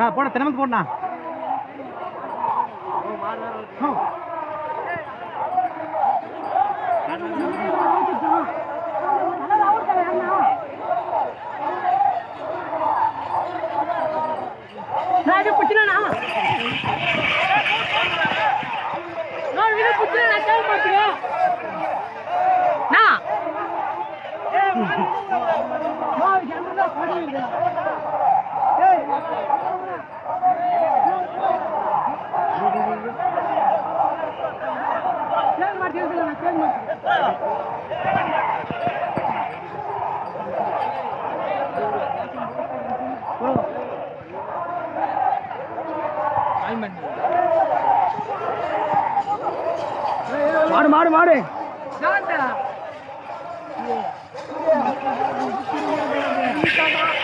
ஆ போட தினமத்து போடணா పుట్టినా పుట్టినా மாடு மாடு மாடு. Come on.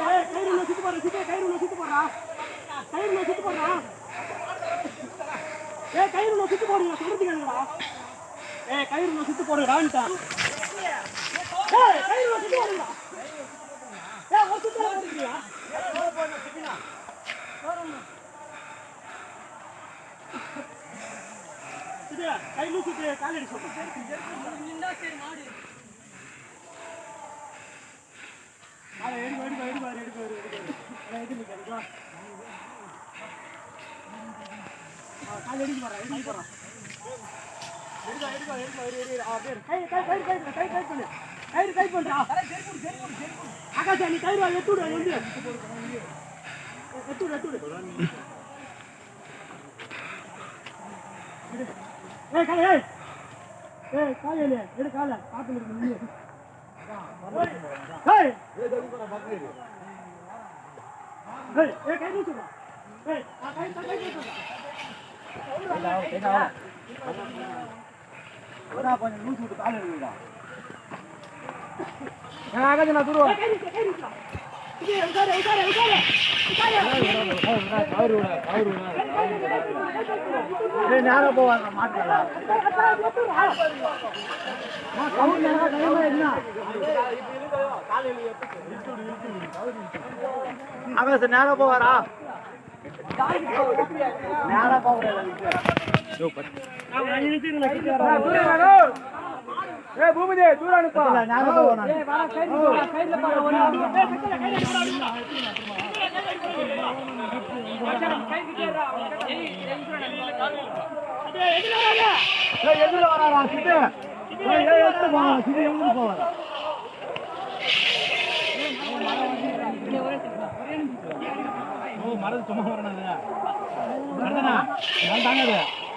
ஏய் கயிறு சுத்து போடுங்க சொல்றது கயிறு சுத்து ஏய் கயிறு சுத்து போடுங்கடா ஏய் ஒரு சுத்து போடுறீங்களா இது கையில சுத்து காலடி சொல்றேன் அட எடுங்க எடுங்க எடுங்க எடுங்க கை அட எடுங்க எடுங்க கால் எடுக்க போறா எடுக்க போறா எடுங்க எடுங்க எடுங்க எடு எடு ஆ பேர் கை கை கை கை கை கை பண்ணு கயிறு கை பண்றா. ஆகாஷா நீ கயிறு விடு வந்து எட்டு விடு ஏய் கால ஏய். ஏய் கால ஏய் எடு கால. பாத்து இருக்கு நீ ஏய். ஏய் ஏய் கை நீட்டு ஏய் ஆ கை கை கை கை கொஞ்சம் லூஸ் விட்டு கால இருக்குடா ஆகாது நான் துருவா நேரம் போவாங்க போவாரா நேரம் போவாரா ஏய் பூமிதே தூரம் அனுப்பா ஏய் பாரு ஒரு ஆளு ஏய் கையில ஓ மரது சும்மா வரணும் நான் ஏய் நான் கயிறு வச்சு கீழே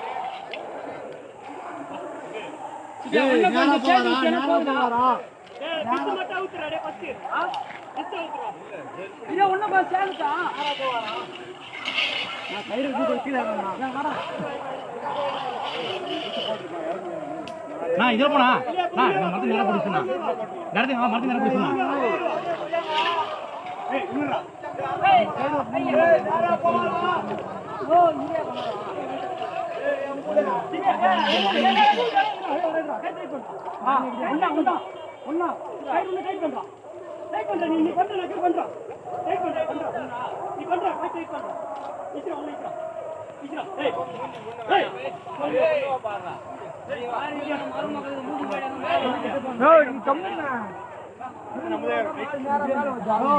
நான் இதில் போனா? நான் மரத்து நேரம் பிடிச்சுனா நடத்தி மரத்து நேரம் பிடிச்சுனா ஏய் ஏய்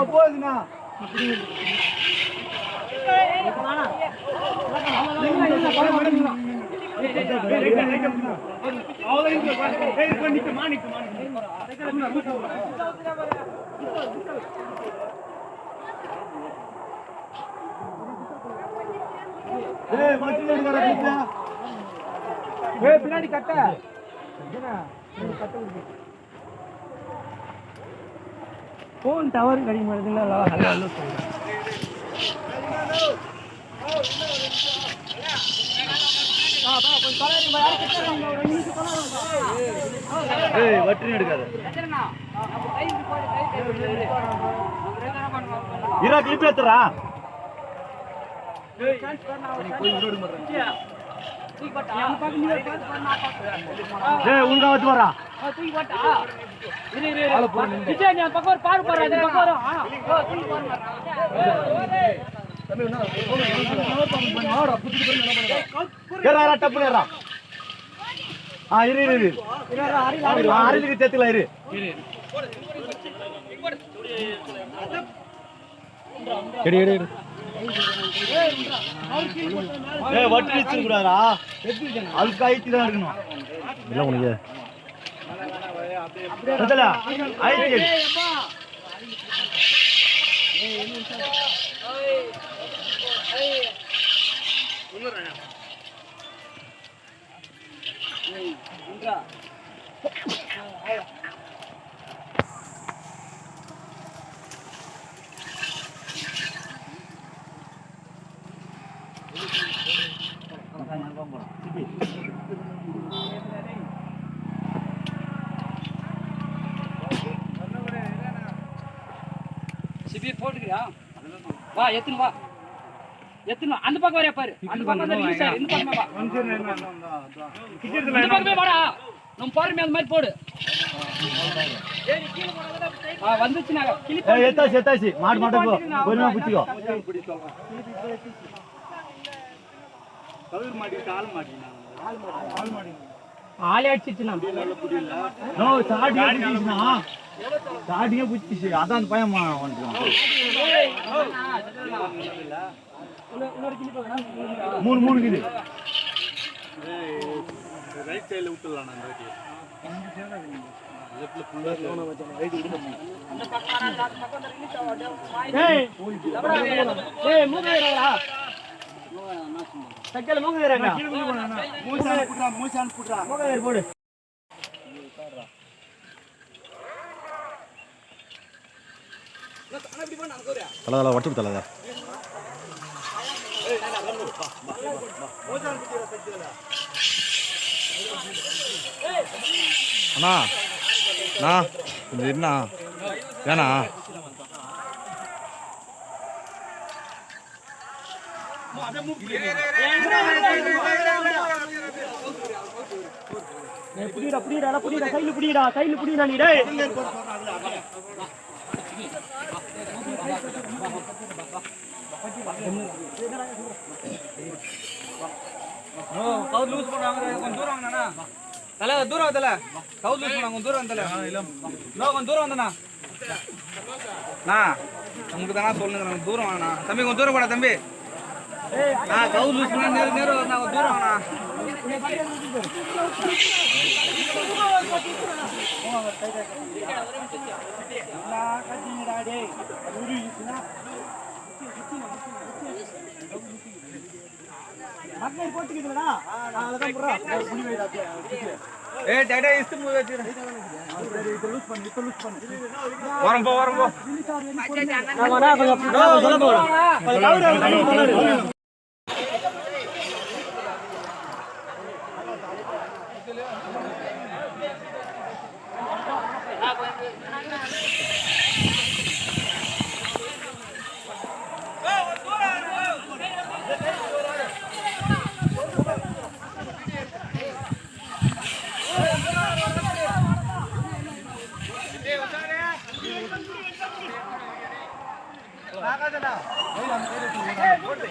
போகுதுண்ணா ஏய் பின்னாடி கட்ட போன் டவர் கிடைக்க மாட்டேங்குது ஹலோ ஹலோ ஏய் வட்டில எடுக்காத. இரா கிளிப் ஏத்துறா உங்க வந்து வரா. ஏறா டப்பு ஏறா ஆ இரு இரு இரு. இரு. எடு எடு எடு வட்டி வச்சிருக்க கூடாதா அதுக்கு ஐத்தி தான் இருக்கணும். இல்ல உனக்கு? முதல்ல ஐத்தி சிபி போட்டுக்கிறியா? வா எத்துன்னு வா. எத்துன்னு வா. அந்த பக்கம் வரையா பாரு அந்த பக்கம் வந்து release ஆயிரு. இந்த பக்கமே வா இந்த பக்கமே வாடா நம்ம பாருமே அந்த மாதிரி போடு வந்துச்சுனா கிளி ஏய் எத்தாச்சு எத்தாச்சு மாடு மாட்டு போ கொஞ்சமா பிடிச்சிக்கோ ஆளே அடிச்சிச்சு நான் நோ சாடியே பிடிச்சிச்சுனா சாடியே பிடிச்சிச்சு அதான் அந்த பையன் மா- வந்துட்டான் மூணு மூணு கிலோ ஏய் ஏய் மூக்கு வேறடா சக்கல மூக்கு வேறங்க மூக்கு வேற போடு. தலை தலை வட்டு தலை. அண்ணா அண்ணா கொஞ்சம் இருண்ணா. ஏண்ணா? புடிடா புடிடா புடிடா கையில் புடிடா நீடா புடிடா நீ டேய். கவுத் லூஸ் பண்ணுவாங்க கொஞ்சம் தூரம் வாங்கண்ணா தலை தூரம் வந்தல கவுத் லூஸ் பண்ணுவாங்க கொஞ்சம் தூரம் வந்தல நோ கொஞ்சம் தூரம் வந்தண்ணா. அண்ணா உங்களுக்கு தானே சொல்லுங்க கொஞ்சம் தூரம் வாங்கண்ணா. தம்பி கொஞ்சம் தூரம் போடா தம்பி. ஆ கவுத் லூஸ் பண்ணா நேரம் நேரம் வரணும் கொஞ்சம் தூரம் வாங்கண்ணா. மக்கள் போட்டுக்கிதுடா நான் அத போறா புடி வைடா ஏ டாடா இஸ்து மூவி வச்சிரு வரம் போ வரம் போ ஆமா நான் கொஞ்சம் போட்டு